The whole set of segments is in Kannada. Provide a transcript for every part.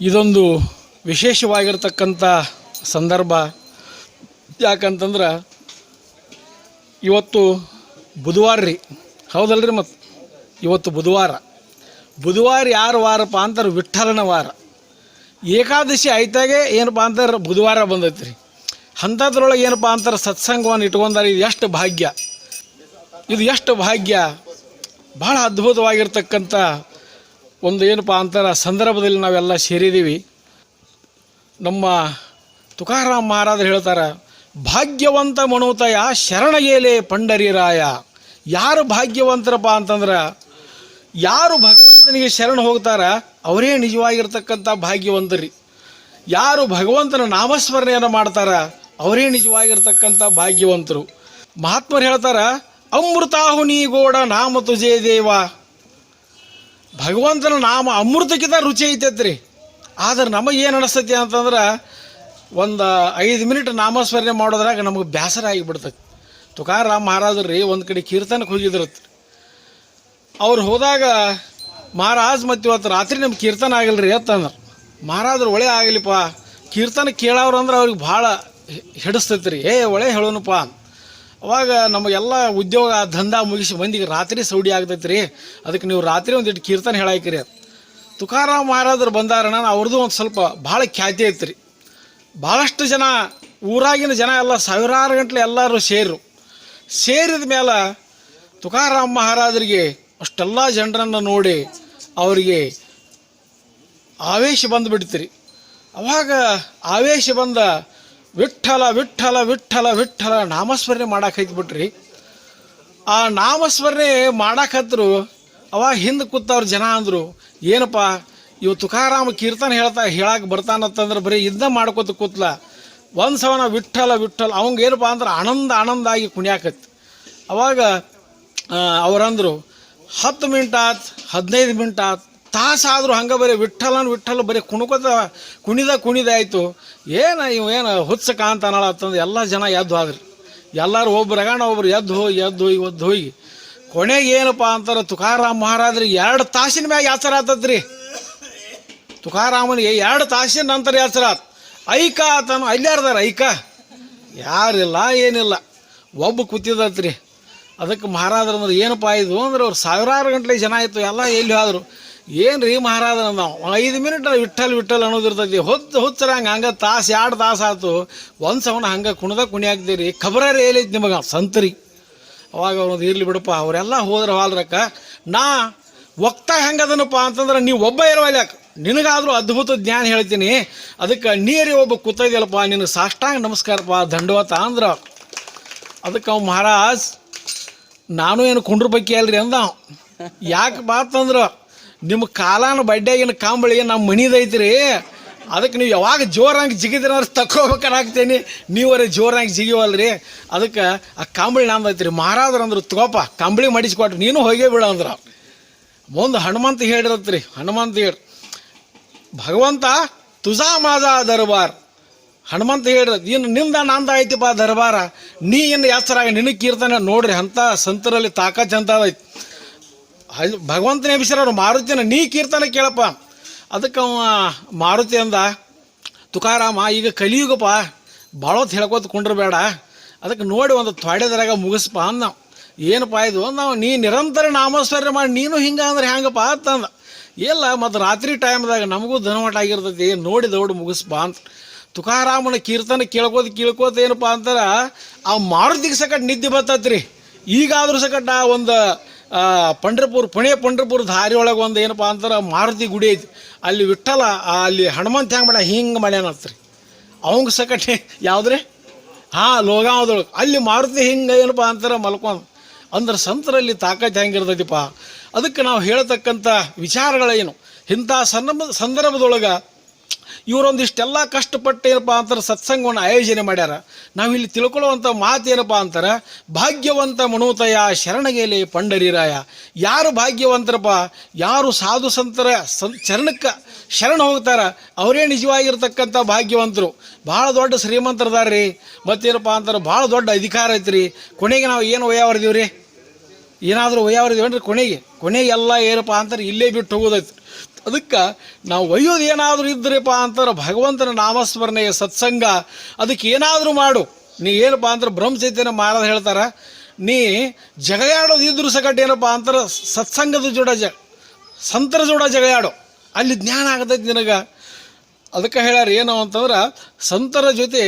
ಇದೊಂದು ವಿಶೇಷವಾಗಿರ್ತಕ್ಕಂಥ ಸಂದರ್ಭ. ಯಾಕಂತಂದ್ರೆ ಇವತ್ತು ಬುಧವಾರ ರೀ. ಹೌದಲ್ರಿ ಮತ್ತು ಇವತ್ತು ಬುಧವಾರ. ಬುಧವಾರ ಯಾರು ವಾರಪ್ಪ ಅಂತಾರೆ? ವಿಠಲನ ವಾರ. ಏಕಾದಶಿ ಆಯ್ತಾಗೆ ಏನಪ್ಪ ಅಂತಾರೆ? ಬುಧವಾರ ಬಂದೈತೆ ರೀ ಅಂಥದ್ರೊಳಗೆ ಏನಪ್ಪ ಅಂತಾರೆ? ಸತ್ಸಂಗವನ್ನು ಇಟ್ಕೊಂಡಾರೆ ಇದು ಎಷ್ಟು ಭಾಗ್ಯ. ಇದು ಎಷ್ಟು ಭಾಗ್ಯ. ಭಾಳ ಅದ್ಭುತವಾಗಿರ್ತಕ್ಕಂಥ ಒಂದು ಏನಪ್ಪ ಅಂತಾರೆ, ಸಂದರ್ಭದಲ್ಲಿ ನಾವೆಲ್ಲ ಸೇರಿದ್ದೀವಿ. ನಮ್ಮ ತುಕಾರಾಮ್ ಮಹಾರಾಜರು ಹೇಳ್ತಾರೆ, ಭಾಗ್ಯವಂತ ಮನೋತಯ ಶರಣಗೇಲೆ ಪಂಡರಿರಾಯ. ಯಾರು ಭಾಗ್ಯವಂತರಪ್ಪ ಅಂತಂದ್ರೆ, ಯಾರು ಭಗವಂತನಿಗೆ ಶರಣ ಹೋಗ್ತಾರ, ಅವರೇ ನಿಜವಾಗಿರ್ತಕ್ಕಂಥ ಭಾಗ್ಯವಂತರಿ. ಯಾರು ಭಗವಂತನ ನಾಮಸ್ಮರಣೆಯನ್ನು ಮಾಡ್ತಾರ, ಅವರೇ ನಿಜವಾಗಿರ್ತಕ್ಕಂಥ ಭಾಗ್ಯವಂತರು. ಮಹಾತ್ಮರು ಹೇಳ್ತಾರ, ಅಮೃತಾಹುನಿ ಗೋಡ ನಾಮ ತುಜೇ ದೇವ. ಭಗವಂತನ ನಾಮ ಅಮೃತಕ್ಕಿಂತ ರುಚಿ ಐತೈತ್ರಿ. ಆದ್ರೆ ನಮಗೆ ಏನು ಅನಿಸ್ತೈತಿ ಅಂತಂದ್ರೆ, ಒಂದು ಐದು ಮಿನಿಟ್ ನಾಮಸ್ಮರಣೆ ಮಾಡೋದ್ರಾಗ ನಮಗೆ ಬೇಸರ ಆಗಿಬಿಡ್ತೈತಿ. ತುಕಾರಾಮ್ ಮಹಾರಾಜರು ರೀ ಒಂದು ಕಡೆ ಕೀರ್ತನಕ್ಕೆ ಹೋಗಿದ್ರತ್. ಅವ್ರು ಹೋದಾಗ, ಮಹಾರಾಜ್ ಮತ್ತು ಇವತ್ತು ರಾತ್ರಿ ನಮ್ಗೆ ಕೀರ್ತನ ಆಗಿಲ್ರಿ ಅಂತಂದ್ರೆ ಮಹಾರಾಜರು ಒಳ್ಳೆ ಆಗಲಿಪ್ಪ ಕೀರ್ತನ ಕೇಳೋರು ಅಂದ್ರೆ ಅವ್ರಿಗೆ ಭಾಳ ಹಿಡಿಸ್ತೈತಿ ರೀ ಏ ಒಳ್ಳೆ ಹೇಳೋನಪ್ಪ ಅವಾಗ ನಮಗೆಲ್ಲ ಉದ್ಯೋಗ ದಂಧ ಮುಗಿಸಿ ಮಂದಿಗೆ ರಾತ್ರಿ ಸೌಡಿ ಆಗ್ತೈತೆ ರೀ ಅದಕ್ಕೆ ನೀವು ರಾತ್ರಿ ಒಂದಿಟ್ಟು ಕೀರ್ತನ ಹೇಳಾಕಿರಿ. ತುಕಾರಾಮ್ ಮಹಾರಾಜರು ಬಂದಾರಣ ಅವ್ರದ್ದು ಒಂದು ಸ್ವಲ್ಪ ಭಾಳ ಖ್ಯಾತಿ ಐತ್ರಿ. ಭಾಳಷ್ಟು ಜನ, ಊರಾಗಿನ ಜನ ಎಲ್ಲ ಸಾವಿರಾರು ಗಂಟ್ಲೆ ಎಲ್ಲರೂ ಸೇರು. ಸೇರಿದ ಮೇಲೆ ತುಕಾರಾಮ್ ಮಹಾರಾಜರಿಗೆ ಅಷ್ಟೆಲ್ಲ ಜನರನ್ನು ನೋಡಿ ಅವರಿಗೆ ಆವೇಶ ಬಂದುಬಿಡ್ತೀರಿ. ಅವಾಗ ಆವೇಶ ಬಂದ ವಿಠ್ಠಲ ವಿಠಲ ವಿಠಲ ವಿಠಲ ನಾಮಸ್ಮರಣೆ ಮಾಡಕ್ಕೆ ಹೈತ್ಬಿಟ್ರಿ ಆ ನಾಮಸ್ಮರಣೆ ಮಾಡಾಕತ್ರು ಅವಾಗ ಹಿಂದೆ ಕೂತವ್ರ ಜನ ಅಂದರು, ಏನಪ್ಪ, ಇವು ತುಕಾರಾಮ ಕೀರ್ತನ ಹೇಳ್ತಾ ಹೇಳಕ್ಕೆ ಬರ್ತಾನತ್ತಂದ್ರೆ ಬರೀ ಇದನ್ನ ಮಾಡ್ಕೋತ ಕೂತ್ಲ. ಒಂದು ಸವನ ವಿಠಲ ವಿಠಲ ಅವಂಗೆ ಏನಪ್ಪ ಅಂದ್ರೆ ಆನಂದ ಆನಂದ ಆಗಿ ಕುಣಿಯಾಕತ್ತಿ. ಅವಾಗ ಅವರಂದರು ಹತ್ತು ಮಿನಿಟ್ ಆತ್, ಹದಿನೈದು ಮಿನಿಟ್ ಆತ್ ತಾಸಾದರೂ ಹಂಗೆ ಬರೀ ವಿಠ್ಠಲನ ವಿಠ್ಠಲ, ಬರೀ ಕುಣಕೋತ ಕುಣಿದ ಕುಣಿದ ಆಯಿತು. ಏನು ಇವು ಏನು ಹುಚ್ಚ ಕಾಂತಾನಳ ಅಂತಂದು ಎಲ್ಲ ಜನ ಎದ್ದು ಆದ್ರಿ. ಎಲ್ಲರೂ ಒಬ್ರಗಾಣ ಒಬ್ರು ಎದ್ದು ಹೋಗಿ ಎದ್ದು ಹೋಗಿ, ಒದ್ದು ಹೋಗಿ. ಕೊನೆಗೆ ಏನಪ್ಪ ಅಂತಾರೆ, ತುಕಾರಾಮ್ ಮಹಾರಾಜ್ರಿಗೆ ಎರಡು ತಾಸಿನ ಮ್ಯಾಗ ಯಾಸರ ಆತದ್ರಿ ತುಕಾರಾಮನಿಗೆ ಎರಡು ತಾಸಿನ ನಂತರ ಯಾಸರ ಆತ. ಐಕ ಆತನು ಅಲ್ಲಾರ್ದಾರ ಐಕ. ಯಾರಿಲ್ಲ, ಏನಿಲ್ಲ. ಒಬ್ಬ ಕೂತಿದ್ದತ್ರಿ. ಅದಕ್ಕೆ ಮಹಾರಾಜರು ಅಂದ್ರೆ, ಏನಪ್ಪ ಇದು? ಅಂದ್ರೆ, ಅವ್ರು ಸಾವಿರಾರು ಗಂಟ್ಲೆ ಜನ ಆಯಿತು, ಎಲ್ಲ ಎಲ್ಲಿ ಹೋದ್ರು. ಏನು ರೀ ಮಹಾರಾಜ ನಾವು ಐದು ಮಿನಿಟ್ ವಿಠಲ್ ವಿಠಲ್ ಅನ್ನೋದಿರ್ತೈತಿ ಹೊತ್ತು ಹುಚ್ಚರಂಗೆ ಹಂಗೆ ತಾಸು, ಎರಡು ತಾಸು ಆಯ್ತು ಒಂದು ಸವನ ಹಂಗೆ ಕುಣ್ದ ಕುಣಿ ಹಾಕ್ತೀರಿ ಖಬರೇ ಏಲೈತಿ ನಿಮಗೆ? ಸಂತರಿ. ಅವಾಗ ಅವ್ರದ್ದು ಇರ್ಲಿ ಬಿಡಪ್ಪ, ಅವರೆಲ್ಲ ಹೋದ್ರೆ ವಾಲ್ರಕ್ಕ ನಾ ಒಕ್ತ ಹೆಂಗದನಪ್ಪ ಅಂತಂದ್ರೆ ನೀವು ಒಬ್ಬ ಇರವಲ್ಲ ನಿನಗಾದರೂ ಅದ್ಭುತ ಜ್ಞಾನ ಹೇಳ್ತೀನಿ. ಅದಕ್ಕೆ ನೀರಿ ಒಬ್ಬ ಕೂತಿದ್ಯಲ್ಲಪ್ಪ ನಿನಗೆ ಸಾಷ್ಟಾಂಗ ನಮಸ್ಕಾರಪ್ಪ, ದಂಡವತ ಅಂದ್ರೆ. ಅದಕ್ಕೆ ಅವ್ ಮಹಾರಾಜ್, ನಾನು ಏನು ಕುಂಡ್ರ ಬಗ್ಗೆ ಅಲ್ರಿ ಅಂದ. ಯಾಕೆ ಬಾತಂದ್ರೆ ನಿಮ್ಮ ಕಾಲಾನ ಬಡ್ಡ್ಯಾಗಿನ ಕಾಂಬಳಿಗೆ ನಮ್ಮ ಮಣಿದೈತ್ರಿ ಅದಕ್ಕೆ ನೀವು ಯಾವಾಗ ಜೋರಾಗಿ ಜಿಗಿದ್ರೆ ಅವ್ರು ತಕ್ಕೋಬೇಕಾಗ್ತೇನೆ ನೀವರೇ ಜೋರಾಗಿ ಜಿಗಿವಲ್ರಿ. ಅದಕ್ಕೆ ಆ ಕಾಂಬಳಿ ನಮ್ದು ಐತ್ರಿ. ಮಹಾರಾಜರು ಅಂದ್ರು, ತಗೋಪ, ಕಾಂಬಳಿ ಮಾಡಿಸ್ಕೊಟ್ರಿ. ನೀನು ಹೋಗೇ ಬಿಡ ಅಂದ್ರೆ. ಒಂದು ಹನುಮಂತ ಹೇಳಿರತ್ರಿ. ಹನುಮಂತ ಹೇಳಿ, ಭಗವಂತ ತುಜಾ ಮಾಜಾ ದರ್ಬಾರ್. ಹನುಮಂತ ಹೇಳ್ರಿ, ಇನ್ನು ನಿಂದ ನಂದ ಐತಿಪ್ಪ ದರ್ಬಾರ. ನೀ ಇನ್ನು ಎಚ್ಚರಾಗ ನಿನಗೆ ಕೀರ್ತನೆ ನೋಡ್ರಿ. ಅಂಥ ಸಂತರಲ್ಲಿ ತಾಕತ್ ಅಂತ ಐತಿ ಭಗವಂತನೇ ಬಿಸಿರವ್ರು ಮಾರುತಿನ ನೀ ಕೀರ್ತನ ಕೇಳಪ್ಪ. ಅದಕ್ಕೆ ಅವ ಮಾರುತಿ ಅಂದ, ತುಕಾರಾಮ, ಈಗ ಕಲಿಯುಗಪ್ಪ ಭಾಳ ಹೊತ್ತು ಹೇಳ್ಕೊತ ಕುಂಡ್ರಬೇಡ. ಅದಕ್ಕೆ ನೋಡಿ ಒಂದು ತೊಡೆದ್ರಾಗ ಮುಗಿಸ್ಪ ಅಂದ. ಏನಪ್ಪ ಇದು? ನಾವು ನೀ ನಿರಂತರ ನಾಮಸ್ಮರಣೆ ಮಾಡಿ, ನೀನು ಹಿಂಗೆ ಅಂದ್ರೆ ಹೆಂಗಪ್ಪ ಅಂತಂದ. ಇಲ್ಲ ಮತ್ತು ರಾತ್ರಿ ಟೈಮ್ದಾಗ ನಮಗೂ ಧನಮಟ ಆಗಿರ್ತೈತಿ ನೋಡಿ ದೌಡ್ ಮುಗಿಸ್ಪ ಅಂತ. ತುಕಾರಾಮನ ಕೀರ್ತನ ಕೇಳ್ಕೋತ ಕೇಳ್ಕೋತ ಏನಪ್ಪ ಅಂತಾರ, ಆ ಮಾರುತಿಗೆ ಸಕಟ್ ನಿದ್ದೆ ಬರ್ತೈತ್ರಿ. ಈಗಾದ್ರೂ ಸಕಟ್ ಆ ಒಂದು ಪಂಡ್ರಪುರ, ಪುಣೆ ಪಂಡ್ರಪುರ ದಾರಿ ಒಳಗೆ ಒಂದು ಏನಪ್ಪ ಅಂದ್ರೆ ಮಾರುತಿ ಗುಡಿ ಐತಿ. ಅಲ್ಲಿ ವಿಠಲ ಅಲ್ಲಿ ಹನುಮಂತ ಹೆಂಗೆ ಮಾಡ್ಯ ಹಿಂಗೆ ಮಾಡ್ಯಾನತ್ರಿ ಅವಂಗೆ ಸಕಟ್ಟೆ ಯಾವುದ್ರಿ? ಹಾಂ, ಲೋಗಾವದೊಳಗೆ. ಅಲ್ಲಿ ಮಾರುತಿ ಹಿಂಗೆ ಏನಪ್ಪ ಅಂತಾರೆ ಮಲ್ಕೊಂಡು. ಅಂದ್ರೆ ಸಂತರಲ್ಲಿ ತಾಕತ್ ಹೆಂಗಿರ್ತೈತಿಪ್ಪ ಅದಕ್ಕೆ ನಾವು ಹೇಳತಕ್ಕಂಥ ವಿಚಾರಗಳೇನು? ಇಂಥ ಸಂದರ್ಭ ಸಂದರ್ಭದೊಳಗೆ ಇವರೊಂದಿಷ್ಟೆಲ್ಲ ಕಷ್ಟಪಟ್ಟು ಏನಪ್ಪ ಅಂತಾರೆ, ಸತ್ಸಂಗವನ್ನು ಆಯೋಜನೆ ಮಾಡ್ಯಾರ. ಇಲ್ಲಿ ತಿಳ್ಕೊಳ್ಳುವಂಥ ಮಾತು ಏನಪ್ಪ ಅಂತಾರೆ, ಭಾಗ್ಯವಂತ ಮನೋತಯ ಶರಣಗೆಲೆ ಪಂಡರಿರಾಯ. ಯಾರು ಭಾಗ್ಯವಂತರಪ್ಪ, ಯಾರು ಸಾಧು ಸಂತರ ಸಂ, ಚರಣಕ್ಕೆ ಶರಣ ಹೋಗ್ತಾರ, ಅವರೇ ನಿಜವಾಗಿರ್ತಕ್ಕಂಥ ಭಾಗ್ಯವಂತರು. ಭಾಳ ದೊಡ್ಡ ಶ್ರೀಮಂತರದಾರ್ರಿ. ಮತ್ತೇನಪ್ಪ ಅಂತಾರೆ, ಭಾಳ ದೊಡ್ಡ ಅಧಿಕಾರ ಐತ್ರಿ. ಕೊನೆಗೆ ನಾವು ಏನು ಒಯ್ಯಾವರ್ದೀವಿ ರೀ ಏನಾದರೂ ಒಯ್ಯಾವರ್ದೀವೇನ್ರಿ ಕೊನೆಗೆ? ಕೊನೆಗೆ ಎಲ್ಲ ಏನಪ್ಪ ಅಂತಾರೆ, ಇಲ್ಲೇ ಬಿಟ್ಟು ಹೋಗೋದೈತಿ. ಅದಕ್ಕೆ ನಾವು ಒಯ್ಯೋದು ಏನಾದರೂ ಇದ್ರಪ್ಪ ಅಂತಂದ್ರೆ ಭಗವಂತನ ನಾಮಸ್ಮರಣೆಯ ಸತ್ಸಂಗ, ಅದಕ್ಕೆ ಏನಾದರೂ ಮಾಡು. ನೀ ಏನಪ್ಪ ಅಂದ್ರೆ ಬ್ರಹ್ಮಚೈತನ್ಯ ಮಹಾರಾಜ ಹೇಳ್ತಾರೆ, ನೀ ಜಗಳಾಡೋದು ಇದ್ರೂ ಸಗಟ್ ಏನಪ್ಪ ಅಂತಾರೆ, ಸತ್ಸಂಗದ ಜೋಡ ಜ, ಸಂತರ ಜೋಡ ಜಗಳಾಡು ಅಲ್ಲಿ ಜ್ಞಾನ ಆಗತೈತಿ ನಿನಗೆ. ಅದಕ್ಕೆ ಹೇಳ್ಯಾರ ಏನು ಅಂತಂದ್ರೆ, ಸಂತರ ಜೊತೆ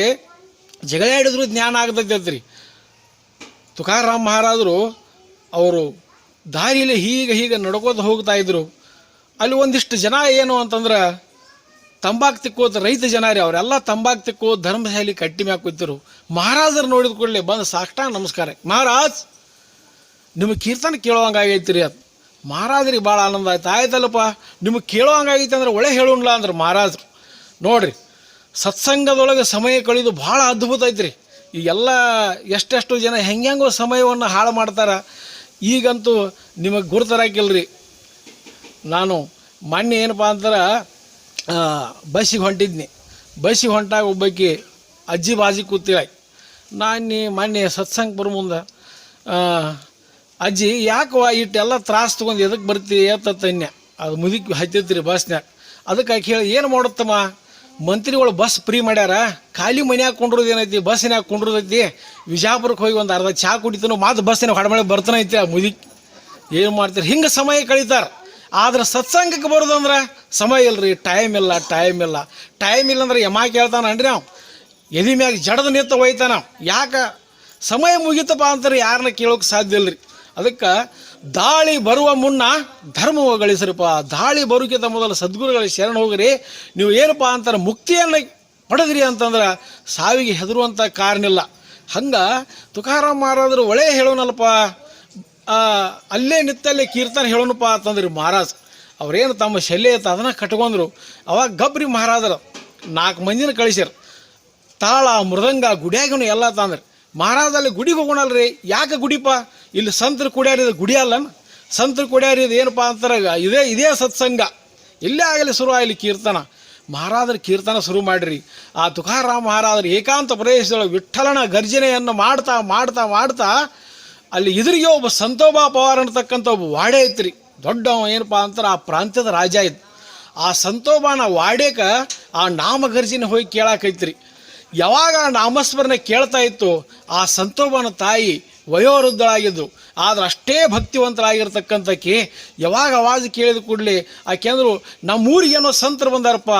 ಜಗಳಾಡಿದ್ರು ಜ್ಞಾನ ಆಗ್ತೈತಿ ರೀ ತುಕಾರಾಮ್ ಮಹಾರಾಜರು ಅವರು ದಾರಿಯಲ್ಲಿ ಹೀಗೆ ಹೀಗೆ ನಡ್ಕೋತ ಹೋಗ್ತಾ ಇದ್ರು. ಅಲ್ಲಿ ಒಂದಿಷ್ಟು ಜನ ಏನು ಅಂತಂದ್ರೆ ತಂಬಾಕು ತಿಕ್ಕೋತ ರೈತ ಜನ ರೀ, ಅವರೆಲ್ಲ ತಂಬಾಕು ತಿಕ್ಕೋ ಧರ್ಮಶಾಲಿ ಕಟ್ಟಿ ಮ್ಯಾಗ ಮಹಾರಾಜರು ನೋಡಿದ ಕೂಡಲೇ ಬಂದು ಸಾಷ್ಟಾಂಗ ನಮಸ್ಕಾರ ಮಹಾರಾಜ್, ನಿಮಗೆ ಕೀರ್ತನ ಕೇಳೋವಂಗಾಗೈತಿ ರೀ ಅದು. ಮಹಾರಾಜರಿಗೆ ಭಾಳ ಆನಂದ ಆಯ್ತು. ಆಯ್ತಲ್ಲಪ್ಪ, ನಿಮಗೆ ಕೇಳೋವಂಗಾಗೈತೆ ಅಂದ್ರೆ ಒಳ್ಳೆ ಹೇಳೋಣ ಅಂದ್ರೆ ಮಹಾರಾಜರು. ನೋಡ್ರಿ, ಸತ್ಸಂಗದೊಳಗೆ ಸಮಯ ಕಳೆದು ಭಾಳ ಅದ್ಭುತ ಐತ್ರಿ. ಎಲ್ಲ ಎಷ್ಟೆಷ್ಟು ಜನ ಹೆಂಗೆಂಗೋ ಸಮಯವನ್ನು ಹಾಳು ಮಾಡ್ತಾರೆ. ಈಗಂತೂ ನಿಮಗೆ ಗುರುತರಾಕಿಲ್ರಿ ನಾನು ಮೊನ್ನೆ ಏನಪ್ಪ ಅಂದ್ರೆ ಬಸ್ಸಿಗೆ ಹೊಂಟಿದ್ನಿ. ಬಸ್ಸಿಗೆ ಹೊಂಟಾಗ ಒಬ್ಬಾಕಿ ಅಜ್ಜಿ ಬಾಜಿ ಕೂತಿಳ ನಾನು ಮೊನ್ನೆ ಸತ್ಸಂಗ ಬರೋ ಮುಂದೆ ಅಜ್ಜಿ ಯಾಕವ್ವ ಇಟ್ಟೆಲ್ಲ ತ್ರಾಸ ತೊಗೊಂಡು ಎದಕ್ಕೆ ಬರ್ತೀವಿ ಏತತ್ತನ್ಯ ಅದು ಮುದುಕಿ ಹತ್ತಿರ್ತೀರಿ ಬಸ್ನ್ಯಾಗ. ಅದಕ್ಕೆ ಆಕೆ ಹೇಳಿ, ಏನು ಮಾಡುತ್ತಮ್ಮ? ಮಂತ್ರಿಗಳು ಬಸ್ ಫ್ರೀ ಮಾಡ್ಯಾರ? ಖಾಲಿ ಮನ್ಯಾಗ ಕುಂಡ್ರದು ಬಸ್ನ್ಯಾಗ ಕುಂಡ್ರದೈತಿ? ವಿಜಾಪುರಕ್ಕೆ ಹೋಗಿ ಒಂದು ಅರ್ಧ ಚಹಾ ಕುಡಿತನು, ಮಾತು ಬಸ್ಸಿನ ಹೊಡಮಳೆ ಬರ್ತಾನೈತಿ ಆ ಮುದುಕಿ. ಏನು ಮಾಡ್ತೀರಿ? ಹಿಂಗೆ ಸಮಯ ಕಳೀತಾರ. ಆದ್ರೆ ಸತ್ಸಂಗಕ್ಕೆ ಬರೋದಂದ್ರೆ ಸಮಯ ಇಲ್ರಿ ಟೈಮ್ ಇಲ್ಲ ಟೈಮ್ ಇಲ್ಲ. ಟೈಮ್ ಇಲ್ಲ ಅಂದ್ರೆ ಯಮ ಕೇಳ್ತಾನನ್ರಿ ನಾವು ಎದಿ ಮ್ಯಾಗ ಜಡದ ನಿಂತ ಹೋಯ್ತಾನ ಯಾಕೆ? ಸಮಯ ಮುಗಿತಪ್ಪ ಅಂತಾರೆ ಯಾರನ್ನ ಕೇಳೋಕೆ ಸಾಧ್ಯ ಇಲ್ರಿ. ಅದಕ್ಕೆ ದಾಳಿ ಬರುವ ಮುನ್ನ ಧರ್ಮವ ಗಳಿಸ್ರಿಪ್ಪ. ದಾಳಿ ಬರೋಕ್ಕಿಂತ ಮೊದಲು ಸದ್ಗುರುಗಳ ಶರಣ ಹೋಗ್ರಿ. ನೀವು ಏನಪ್ಪ ಅಂತಾರೆ ಮುಕ್ತಿಯನ್ನು ಪಡೆದ್ರಿ ಅಂತಂದ್ರೆ ಸಾವಿಗೆ ಹೆದರುವಂಥ ಕಾರಣ ಇಲ್ಲ. ಹಂಗೆ ತುಕಾರಾಮ್ ಮಹಾರಾಜರು ಒಳ್ಳೆ ಹೇಳೋನಲ್ಪ ಅಲ್ಲೇ ನಿತ್ತಲ್ಲೇ ಕೀರ್ತನ ಹೇಳೋಣಪ್ಪ ಅಂತಂದ್ರೆ ಮಹಾರಾಜ್. ಅವ್ರೇನು ತಮ್ಮ ಶಲ್ಯ ಐತೆ, ಅದನ್ನು ಕಟ್ಕೊಂಡ್ರು. ಅವಾಗ ಗಬ್ರಿ ಮಹಾರಾಜರು, ನಾಲ್ಕು ಮಂದಿನ ಕಳಿಸ್ಯಾರ. ತಾಳ, ಮೃದಂಗ, ಗುಡಿಯಾಗನು ಎಲ್ಲ ತಂದ್ರಿ ಮಹಾರಾಜಲ್ಲಿ ಗುಡಿಗೆ ಹೋಗೋಣಲ್ರಿ, ಯಾಕೆ ಗುಡಿಪ? ಇಲ್ಲಿ ಸಂತರು ಕುಡಿಯಾರಿದ ಗುಡಿ ಅಲ್ಲನ? ಸಂತರು ಕುಡಿಯಾರಿದ ಏನಪ್ಪ ಅಂತಾರೆ, ಇದೇ ಇದೇ ಸತ್ಸಂಗ. ಇಲ್ಲೇ ಆಗಲಿ ಶುರು ಆಗಲಿ ಕೀರ್ತನ. ಮಹಾರಾಜರ ಕೀರ್ತನ ಶುರು ಮಾಡಿರಿ. ಆ ತುಕಾರಾಮ ಮಹಾರಾಜರು ಏಕಾಂತ ಪ್ರದೇಶದೊಳಗೆ ವಿಠಲನ ಗರ್ಜನೆಯನ್ನು ಮಾಡ್ತಾ ಮಾಡ್ತಾ ಮಾಡ್ತಾ ಅಲ್ಲಿ ಇದ್ರಿಗೆ ಒಬ್ಬ ಸಂತೋಬಾ ಪವಾರ್ ಅಂತಕ್ಕಂಥ ಒಬ್ಬ ವಾಡೆ ಐತ್ರಿ ದೊಡ್ಡ ಏನಪ್ಪ ಅಂತಾರೆ, ಆ ಪ್ರಾಂತ್ಯದ ರಾಜ ಇತ್ತು ಆ ಸಂತೋಬಾನ ವಾಡೇಕ ಆ ನಾಮಗರ್ಜಿನ ಹೋಗಿ ಕೇಳಾಕೈತ್ರಿ ಯಾವಾಗ ಆ ನಾಮಸ್ಮರಣೆ ಕೇಳ್ತಾ ಇತ್ತು, ಆ ಸಂತೋಬನ ತಾಯಿ ವಯೋವೃದ್ಧಳಾಗಿದ್ದು, ಆದ್ರೆ ಅಷ್ಟೇ ಭಕ್ತಿವಂತರಾಗಿರ್ತಕ್ಕಂಥಕ್ಕೆ ಯಾವಾಗ ಅವಾಜ್ ಕೇಳಿದ ಕೂಡಲೇ ಆಕೆ ಅಂದ್ರು, ನಮ್ಮೂರಿಗೆ ಏನೋ ಸಂತರು ಬಂದಾರಪ್ಪ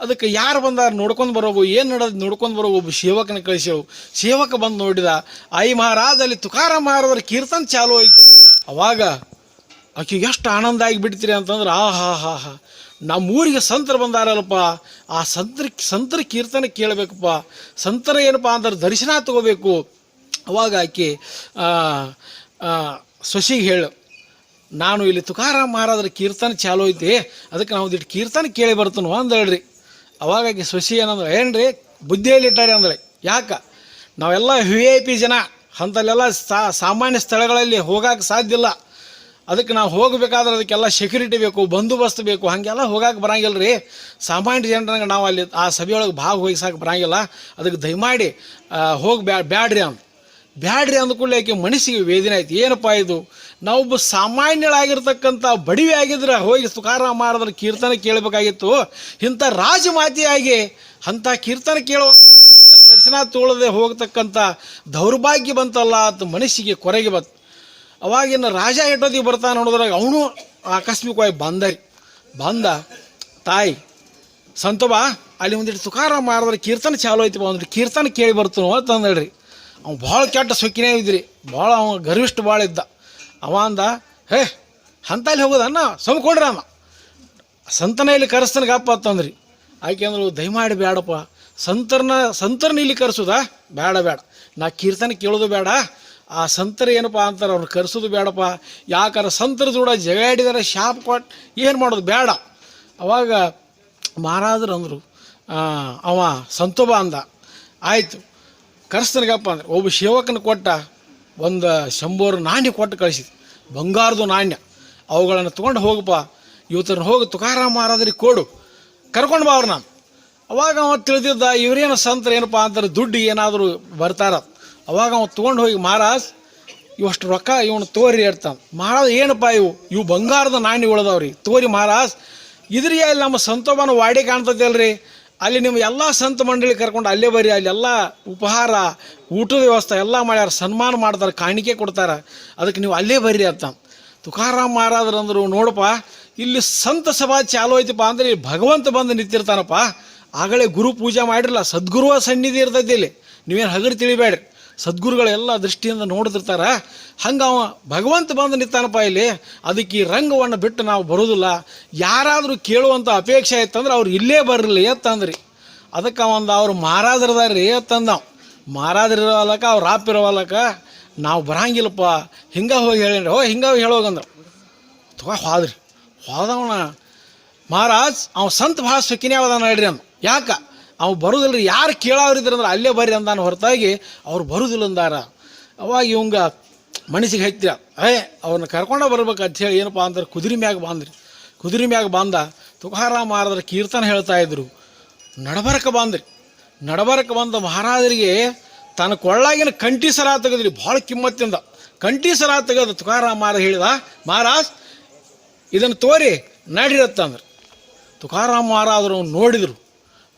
ಅದಕ್ಕೆ ಯಾರು ಬಂದಾರ ನೋಡ್ಕೊಂಡು ಬರೋವು ಏನು ನಡೆದು ನೋಡ್ಕೊಂಡು ಬರೋ ಒಬ್ಬ ಸೇವಕನ ಕಳಿಸೇವು ಸೇವಕ ಬಂದು ನೋಡಿದ, ಐ ಮಹಾರಾಜ ಅಲ್ಲಿ ತುಕಾರ ಮಹಾರಾಜರ ಕೀರ್ತನ ಚಾಲು ಐತಿ. ಅವಾಗ ಆಕೆ, ಎಷ್ಟು ಆನಂದ ಆಗಿಬಿಡ್ತೀರಿ ಅಂತಂದ್ರೆ, ಆ, ಹಾ ಹಾ ಹಾ. ನಮ್ಮ ಊರಿಗೆ ಸಂತರು ಬಂದಾರಲ್ಲಪ್ಪ. ಆ ಸಂತರ ಸಂತರ ಕೀರ್ತನೆ ಕೇಳಬೇಕಪ್ಪ. ಸಂತರ ಏನಪ್ಪ ಅಂದ್ರೆ ದರ್ಶನ ತಗೋಬೇಕು. ಅವಾಗ ಆಕೆ ಸೊಸಿಗೆ ಹೇಳು, ನಾನು ಇಲ್ಲಿ ತುಕಾರಾಮ್ ಮಹಾರಾಜರ ಕೀರ್ತನೆ ಚಾಲು ಐತಿ. ಅದಕ್ಕೆ ನಾವು ಇಟ್ಟು ಕೀರ್ತನೆ ಕೇಳಿ ಬರ್ತಾನೋ ಅಂದ ಹೇಳ್ರಿ ಅವಾಗ ಆಕೆ ಸೊಸಿ ಏನಂದ್ರೆ, ಏನ್ರಿ? ಬುದ್ಧಿಯಲ್ಲಿ ಇಟ್ಟಾರೆ ಅಂದ್ರೆ. ಯಾಕ? ನಾವೆಲ್ಲ ವಿ ಐ ಪಿ ಜನ. ಅಂಥಲ್ಲೆಲ್ಲ ಸಾಮಾನ್ಯ ಸ್ಥಳಗಳಲ್ಲಿ ಹೋಗಕ್ಕೆ ಸಾಧ್ಯ ಇಲ್ಲ. ಅದಕ್ಕೆ ನಾವು ಹೋಗಬೇಕಾದ್ರೆ ಅದಕ್ಕೆಲ್ಲ ಸೆಕ್ಯೂರಿಟಿ ಬೇಕು, ಬಂದೋಬಸ್ತ್ ಬೇಕು. ಹಾಗೆಲ್ಲ ಹೋಗಕ್ಕೆ ಬರಂಗಿಲ್ಲ ರೀ ಸಾಮಾನ್ಯ ಜನರಂಗೆ ನಾವು ಅಲ್ಲಿ ಆ ಸಭೆಯೊಳಗೆ ಭಾಗ ವಹಿಸಕ್ಕೆ ಬರಂಗಿಲ್ಲ. ಅದಕ್ಕೆ ದಯಮಾಡಿ ಹೋಗಿ ಬ್ಯಾ ಬ್ಯಾಡ್ರಿ ಅಂತ ಬ್ಯಾಡ್ರಿ ಅಂದ ಕೂಡಲೇ ಮನಸ್ಸಿಗೆ ವೇದನೆ ಆಯ್ತು. ಏನಪ್ಪ ಇದು? ನಾವೊಬ್ಬ ಸಾಮಾನ್ಯಳಾಗಿರ್ತಕ್ಕಂಥ ಬಡಿವೆ ಆಗಿದ್ರೆ ಹೋಗಿ ತುಕಾರಾಮ ಮಾಡಿದ್ರೆ ಕೀರ್ತನೆ ಕೇಳಬೇಕಾಗಿತ್ತು. ಇಂಥ ರಾಜಮಾತೆಯಾಗಿ ಅಂಥ ಕೀರ್ತನೆ ಕೇಳೋ ದರ್ಶನ ತೋಳದೆ ಹೋಗ್ತಕ್ಕಂಥ ದೌರ್ಭಾಗ್ಯ ಬಂತಲ್ಲ ಅಂತ ಮನಸ್ಸಿಗೆ ಕೊರಗೆ ಬಂತು. ಅವಾಗಿನ ರಾಜ ಎಟ್ಟೋದಿ ಬರ್ತಾನೆ ನೋಡಿದ್ರಾಗ ಅವನು ಆಕಸ್ಮಿಕವಾಗಿ ಬಂದರಿ ಬಂದ, ತಾಯಿ, ಸಂತೋಬಾ, ಅಲ್ಲಿ ಒಂದಿಟ್ಟು ಸುಖಾರಾಮ ಮಾಡಿದ್ರೆ ಕೀರ್ತನೆ ಚಾಲು ಐತಿ ಒಂದಿಟ್ಟು ಕೀರ್ತನೆ ಕೇಳಿ ಬರ್ತನೋ ಅಂತಂದಳ್ರಿ ಅವ್ನು ಭಾಳ ಕೆಟ್ಟ ಸೊಕ್ಕಿನೇ ಇದ್ರಿ. ಭಾಳ ಅವ ಗರ್ವಿಷ್ಠ ಭಾಳ ಇದ್ದ. ಅವ ಅಂದ, ಹೇ ಅಂತಲ್ಲಿ ಹೋಗೋದನ್ನ ಸಮಕೊಡ್ರಿ ಅಮ್ಮ ಸಂತನ ಇಲ್ಲಿ ಕರೆಸ್ತನ ಗಪ್ಪ ಅಂತಂದ್ರಿ ಆಕೆ ಅಂದ್ರು ದಯಮಾಡಿ ಬೇಡಪ್ಪ ಸಂತರ್ನ ಸಂತರನ್ನ ಇಲ್ಲಿ ಕರೆಸೋದಾ? ಬೇಡ ಬೇಡ ನಾ ಕೀರ್ತನೆ ಕೇಳೋದು ಬೇಡ ಆ ಸಂತರ ಏನಪ್ಪ ಅಂತಾರೆ ಅವ್ರನ್ನ ಕರೆಸೋದು ಬೇಡಪ್ಪ ಯಾಕಾರ ಸಂತರ ದೂಡ ಜಗಾಡಿದಾರೆ ಶಾಪ್ ಕೊಟ್ಟು ಏನು ಮಾಡೋದು ಬೇಡ ಅವಾಗ ಮಹಾರಾಜರು ಅಂದರು ಅವ ಸಂತೋಬ ಅಂದ. ಆಯಿತು ಕರೆಸ್ತನಗಪ್ಪ ಅಂದ್ರೆ. ಒಬ್ಬ ಸೇವಕನ ಕೊಟ್ಟ ಒಂದು ಶಂಬೋರು ನಾಣ್ಯ ಕೊಟ್ಟು ಕಳಿಸಿದ. ಬಂಗಾರದ ನಾಣ್ಯ. ಅವುಗಳನ್ನು ತೊಗೊಂಡು ಹೋಗಪ್ಪ. ಇವತ್ತನ್ನು ಹೋಗಿ ತುಕಾರಾಮ ಮಹಾರಾಜರಿಗೆ ಕೊಡು. ಕರ್ಕೊಂಡು ಬಾ ಅವ್ರು ನಾನು. ಅವಾಗ ಅವ ತಿಳಿದಿದ್ದ ಇವರೇನು ಸಂತರ ಏನಪ್ಪ ಅಂತಾರೆ ದುಡ್ಡು ಏನಾದರೂ ಬರ್ತಾರ. ಅವಾಗ ಅವ ತೊಗೊಂಡು ಹೋಗಿ ಮಹಾರಾಜ್ ಇವಷ್ಟು ರೊಕ್ಕ ಇವನು ತೋರಿ ಇರ್ತಾನೆ ಮಹಾರಾಜ್ ಏನಪ್ಪ ಇವು? ಇವು ಬಂಗಾರದ ನಾಣ್ಯ ಉಳ್ದವ್ರಿ ತೋರಿ ಮಹಾರಾಜ್ ಇದ್ರಿ ಅಲ್ಲಿ ನಮ್ಮ ಸಂತೋಪನ ವಾಡಿ ಕಾಣ್ತೈತೆ ಅಲ್ರಿ ಅಲ್ಲಿ ನಿಮ್ಮ ಎಲ್ಲ ಸಂತ ಮಂಡಳಿ ಕರ್ಕೊಂಡು ಅಲ್ಲೇ ಬರ್ರಿ ಎಲ್ಲ ಉಪಹಾರ, ಊಟದ ವ್ಯವಸ್ಥೆ ಎಲ್ಲ ಮಾಡ್ಯಾರ, ಸನ್ಮಾನ ಮಾಡ್ತಾರೆ, ಕಾಣಿಕೆ ಕೊಡ್ತಾರೆ. ಅದಕ್ಕೆ ನೀವು ಅಲ್ಲೇ ಬರ್ರಿ ಅಂತ. ತುಕಾರಾಮ್ ಮಹಾರಾಜರು ಅಂದರು, ನೋಡಪ್ಪ, ಇಲ್ಲಿ ಸಂತ ಸಭಾ ಚಾಲು ಐತಿಪ್ಪ ಅಂದ್ರೆ ಇಲ್ಲಿ ಭಗವಂತ ಬಂದು ನಿಂತಿರ್ತಾನಪ್ಪ. ಆಗಲೇ ಗುರು ಪೂಜೆ ಮಾಡಿರಲ್ಲ, ಸದ್ಗುರುವ ಸನ್ನಿಧಿ ಇರ್ತೈತಿ ಇಲ್ಲಿ. ನೀವೇನು ಹಗರು ತಿಳಿಬೇಡ್ರಿ. ಸದ್ಗುರುಗಳೆಲ್ಲ ದೃಷ್ಟಿಯಿಂದ ನೋಡಿದಿರ್ತಾರೆ. ಹಂಗೆ ಅವ ಭಗವಂತ ಬಂದು ನಿಂತಾನಪ್ಪ ಇಲ್ಲಿ. ಅದಕ್ಕೆ ಈ ರಂಗವನ್ನು ಬಿಟ್ಟು ನಾವು ಬರೋದಿಲ್ಲ. ಯಾರಾದರೂ ಕೇಳುವಂಥ ಅಪೇಕ್ಷೆ ಆಯ್ತಂದ್ರೆ ಅವ್ರು ಇಲ್ಲೇ ಬರಲಿ ಅಂತಂದ್ರಿ. ಅದಕ್ಕೆ ಒಂದು ಅವ್ರು ಮಹಾರಾಜರದಾರ್ರಿ ಅಂತಂದ ಮಹಾರಾಜರಿರೋಲಕ್ಕ ಅವ್ರು ರಾಪ್ ಇರೋವಲ್ಲಕ, ನಾವು ಬರಂಗಿಲ್ಲಪ್ಪ. ಹಿಂಗೆ ಹೋಗಿ ಹೇಳಿ ಓ ಹಿಂಗೆ ಹೋಗಿ ಹೇಳೋಗಂದ್ರು ತಗೋ, ಹೋದ್ರಿ. ಹೋದವನ ಮಹಾರಾಜ್, ಅವ ಸಂತ ಭಾಳ ಸುಖಿನೇ ಅವದ ನಡ್ರಿ ಅಂದ. ಯಾಕ? ಅವ್ ಬರುದಿಲ್ಲ ರೀ ಯಾರು ಕೇಳೋರಿದ್ರಂದ್ರೆ ಅಲ್ಲೇ ಬರ್ರಿ ಅಂದಾನ ಹೊರತಾಗಿ ಅವ್ರು ಬರುದಿಲ್ಲ ಅಂದಾರ. ಅವಾಗ ಇವಂಗ ಮನಸ್ಸಿಗೆ ಹತ್ತಿರ ಏ ಅವ್ರನ್ನ ಕರ್ಕೊಂಡ ಬರ್ಬೇಕು ಅಂತ ಹೇಳಿ ಏನಪ್ಪ ಅಂದ್ರೆ ಕುದುರೆ ಮ್ಯಾಗ ಬಾಂದ್ರಿ. ಕುದುರೆ ಮ್ಯಾಗ ಬಾಂದ, ತುಕಾರಾಮ್ ಮಹಾರಾಜರ ಕೀರ್ತನ ಹೇಳ್ತಾ ಇದ್ರು. ನಡಬರಕ ಬಂದ್ರಿ. ನಡಬರಕ ಬಂದ ಮಹಾರಾಜರಿಗೆ ತನ್ನ ಕೊಳ್ಳಾಗಿನ ಕಂಠಿ ಸರ ತೆಗೆದ್ರಿ, ಭಾಳ ಕಿಮ್ಮತ್ತಿಂದ. ಕಂಠಿ ಸರ ತೆಗೆದು ತುಕಾರಾಮ್ ಮಹಾರಾಜ ಹೇಳಿದ, ಮಹಾರಾಜ್, ಇದನ್ನು ತೋರಿ ನಡಿರತ್ತಂದ್ರೆ ತುಕಾರಾಮ ಮಹಾರಾಜರು ನೋಡಿದರು.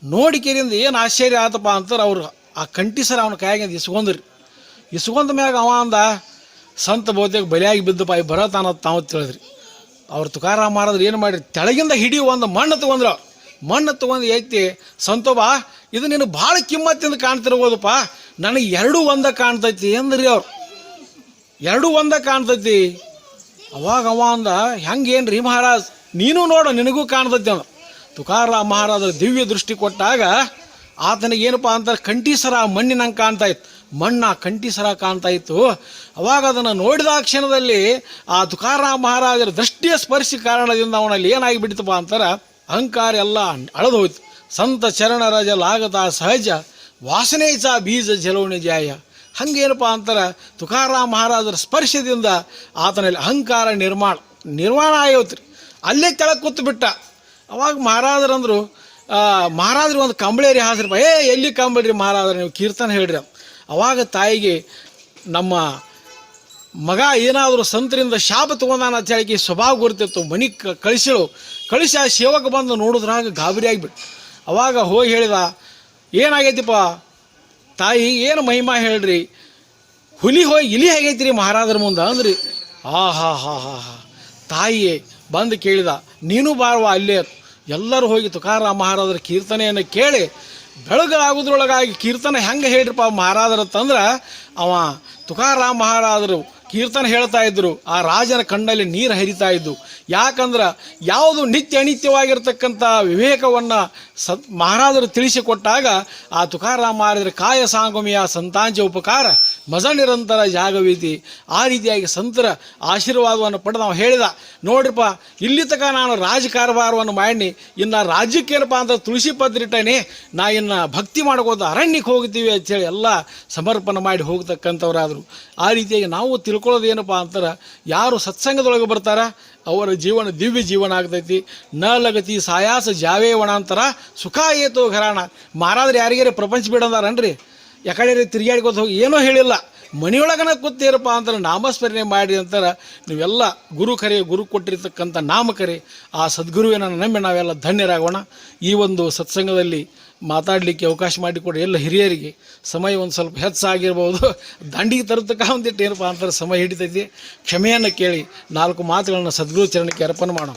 ನೋಡಿಕೆರಿಂದ ಏನು ಆಶ್ಚರ್ಯ ಆತಪ್ಪ ಅಂತಾರೆ ಅವರು ಆ ಕಂಠಿ ಸರ ಅವನ ಕೈಯಾಗಿಂದ ಇಸ್ಕೊಂಡ್ರಿ. ಇಸ್ಕೊಂಡ ಮ್ಯಾಗ ಅವ ಅಂದ, ಸಂತ ಬಹುತೇಕ ಬಲಿಯಾಗಿ ಬಿದ್ದಪ್ಪ, ಈ ಬರತಾನ ತಾವು ತಿಳಿದ್ರಿ ಅವ್ರು ತುಕಾರಾಮ್ ಮಾಡಿದ್ರೆ ಏನು ಮಾಡಿರಿ? ತೆಳಗಿಂದ ಹಿಡಿ ಒಂದು ಮಣ್ಣು ತಗೊಂಡ್ರು. ಮಣ್ಣು ತಗೊಂಡು ಐತಿ ಸಂತೋಬ, ಇದು ನೀನು ಭಾಳ ಕಿಮ್ಮತ್ತಿಂದ ಕಾಣ್ತಿರ್ಬೋದಪ್ಪ. ನನಗೆ ಎರಡೂ ಒಂದ ಕಾಣ್ತೈತಿ ಅಂದ್ರಿ ಅವ್ರು. ಎರಡೂ ಒಂದ ಕಾಣ್ತೈತಿ. ಅವಾಗ ಅವ ಅಂದ ಹೆಂಗೇನು ರೀ ಮಹಾರಾಜ್? ನೀನು ನೋಡು, ನಿನಗೂ ಕಾಣ್ತೈತಿ ಅಂದ ತುಕಾರಾಮ್ ಮಹಾರಾಜರ ದಿವ್ಯ ದೃಷ್ಟಿ ಕೊಟ್ಟಾಗ ಆತನಿಗೆ ಏನಪ್ಪ ಅಂತಾರೆ, ಕಂಠೀಸರ ಮಣ್ಣಿನಂಗೆ ಕಾಣ್ತಾ ಇತ್ತು. ಮಣ್ಣ ಕಂಠೀಸರ ಕಾಣ್ತಾ ಇತ್ತು. ಅವಾಗ ಅದನ್ನು ನೋಡಿದ ಕ್ಷಣದಲ್ಲಿ ಆ ತುಕಾರಾಮ್ ಮಹಾರಾಜರ ದೃಷ್ಟಿಯ ಸ್ಪರ್ಶಿ ಕಾರಣದಿಂದ ಅವನಲ್ಲಿ ಏನಾಗಿ ಬಿಡ್ತಪ್ಪ ಅಂತಾರೆ, ಅಹಂಕಾರ ಎಲ್ಲ ಅಳದು ಹೋಯ್ತು. ಸಂತ ಚರಣ ರಜ ಲಾಗತ ಸಹಜ, ವಾಸನೆ ಚ ಬೀಜ ಜಲೋಣಿ ಜಾಯ ಹಂಗೇನಪ್ಪ ಅಂತಾರೆ, ತುಕಾರಾಮ್ ಮಹಾರಾಜರ ಸ್ಪರ್ಶದಿಂದ ಆತನಲ್ಲಿ ಅಹಂಕಾರ ನಿರ್ಮಾಣ ನಿರ್ಮಾಣ ಆಯೋತ್ರಿ. ಅಲ್ಲೇ ಕೆಳಗೆ ಕೂತು ಬಿಟ್ಟ ಅವಾಗ ಮಹಾರಾಜರಂದ್ರು ಮಹಾರಾಜರು ಒಂದು ಕಂಬಳೇರಿ ಹಾಸ್ರಪ್ಪ ಏ, ಎಲ್ಲಿ ಕಂಬಳ್ರಿ ಮಹಾರಾಜರು, ನೀವು ಕೀರ್ತನ ಹೇಳ್ರಿ. ಅವಾಗ ತಾಯಿಗೆ ನಮ್ಮ ಮಗ ಏನಾದರೂ ಸಂತರಿಂದ ಶಾಪ ತೊಗೊಂಡಾನ ಅಂತ ಹೇಳಿ ಸ್ವಭಾವ ಗುರುತಿತ್ತು. ಮನಿ ಕಳಿಸಳು. ಕಳಿಸಿ ಆ ಸೇವಕ ಬಂದು ನೋಡಿದ್ರಾಗ ಗಾಬರಿ ಆಗಿಬಿಟ್ಟು. ಅವಾಗ ಹೋಗಿ ಹೇಳಿದ, ಏನಾಗೈತಿಪ್ಪ, ತಾಯಿ ಏನು ಮಹಿಮಾ ಹೇಳ್ರಿ? ಹುಲಿ ಹೋಗಿ ಇಲಿ ಹೇಗೈತಿ ರೀ ಮಹಾರಾಜರ ಮುಂದೆ ಅಂದ್ರಿ. ಆ, ಹಾ ಹಾ ಹಾ ಹಾ. ತಾಯಿಯೇ ಬಂದು ಕೇಳಿದ ನೀನು ಬಾರವ ಅಲ್ಲೇ ಎಲ್ಲರೂ ಹೋಗಿ ತುಕಾರಾಮ ಮಹಾರಾಜರ ಕೀರ್ತನೆಯನ್ನು ಕೇಳಿ ಬೆಳಗಾಗೋದ್ರೊಳಗಾಗಿ ಕೀರ್ತನೆ ಹೆಂಗೆ ಹೇಳ್ರಿಪ್ಪ ಮಹಾರಾಜರ ಅಂತಂದ್ರೆ ಅವ ತುಕಾರಾಮ ಮಹಾರಾಜರು ಕೀರ್ತನೆ ಹೇಳ್ತಾ ಇದ್ರು, ಆ ರಾಜನ ಕಣ್ಣಲ್ಲಿ ನೀರು ಹರಿತಾ ಇದ್ದು. ಯಾಕಂದ್ರೆ ಯಾವುದು ನಿತ್ಯ ಅನಿತ್ಯವಾಗಿರ್ತಕ್ಕಂಥ ವಿವೇಕವನ್ನು ಸತ್ ಮಹಾರಾಜರು ತಿಳಿಸಿಕೊಟ್ಟಾಗ ಆ ತುಕಾರಾಮ ಮಹಾರಾಜರ ಕಾಯ ಸಾಂಗಮಿಯ ಸಂತಾಂಜ ಉಪಕಾರ ಮಜ ನಿರಂತರ ಜಾಗವೀತಿ. ಆ ರೀತಿಯಾಗಿ ಸಂತರ ಆಶೀರ್ವಾದವನ್ನು ಪಡೆದು ನಾವು ಹೇಳಿದ, ನೋಡ್ರಿಪ್ಪ, ಇಲ್ಲಿ ತನಕ ನಾನು ರಾಜಕಾರಭಾರವನ್ನು ಮಾಡಿ, ಇನ್ನು ರಾಜ್ಯಕ್ಕೇನಪ್ಪ ಅಂತ ತುಳಸಿ ಪದ್ರಿಟ್ಟನೆ ನಾ ಇನ್ನು ಭಕ್ತಿ ಮಾಡ್ಕೋತ ಅರಣ್ಯಕ್ಕೆ ಹೋಗ್ತೀವಿ ಅಂತೇಳಿ ಎಲ್ಲ ಸಮರ್ಪಣೆ ಮಾಡಿ ಹೋಗ್ತಕ್ಕಂಥವ್ರಾದರು. ಆ ರೀತಿಯಾಗಿ ನಾವು ತಿಳ್ಕೊಳ್ಳೋದು ಏನಪ್ಪ ಅಂತಾರೆ, ಯಾರು ಸತ್ಸಂಗದೊಳಗೆ ಬರ್ತಾರ, ಅವರ ಜೀವನ ದಿವ್ಯ ಜೀವನ ಆಗ್ತೈತಿ. ನ ಲಗತಿ ಸಾಯಾಸ ಜಾವೇ ಒಣಾಂತರ ಸುಖ ಏತೋ ಘರಾಣ. ಮಾರಾದ್ರೆ ಯಾರಿಗಾರ ಪ್ರಪಂಚ ಬಿಡಂದಾರನ್ರಿ? ಯಾಕಡೆ ತಿರುಗಾಡ್ಕೋತ ಹೋಗಿ? ಏನೋ ಹೇಳಿಲ್ಲ. ಮನೆಯೊಳಗನ ಕೂತೀರಪ್ಪ ಅಂತಾರೆ ನಾಮಸ್ಮರಣೆ ಮಾಡಿ ಅಂತಾರೆ. ನೀವೆಲ್ಲ ಗುರು ಕರೆ, ಗುರು ಕೊಟ್ಟಿರ್ತಕ್ಕಂಥ ನಾಮಕರೆ ಆ ಸದ್ಗುರುವಿನ ನಂಬಿ, ನಾವೆಲ್ಲ ಧನ್ಯರಾಗೋಣ. ಈ ಒಂದು ಸತ್ಸಂಗದಲ್ಲಿ ಮಾತಾಡಲಿಕ್ಕೆ ಅವಕಾಶ ಮಾಡಿಕೊಡಿ ಎಲ್ಲ ಹಿರಿಯರಿಗೆ. ಸಮಯ ಒಂದು ಸ್ವಲ್ಪ ಹೆಚ್ಚಾಗಿರ್ಬೋದು. ದಂಡಿಗೆ ತರತಕ್ಕ ಒಂದಿಟ್ಟು ಏನಪ್ಪ ಅಂತಾರೆ ಸಮಯ ಹಿಡಿತೈತಿ. ಕ್ಷಮೆಯನ್ನು ಕೇಳಿ ನಾಲ್ಕು ಮಾತುಗಳನ್ನು ಸದ್ಗುರು ಚರಣಕ್ಕೆ ಅರ್ಪಣೆ ಮಾಡೋಣ.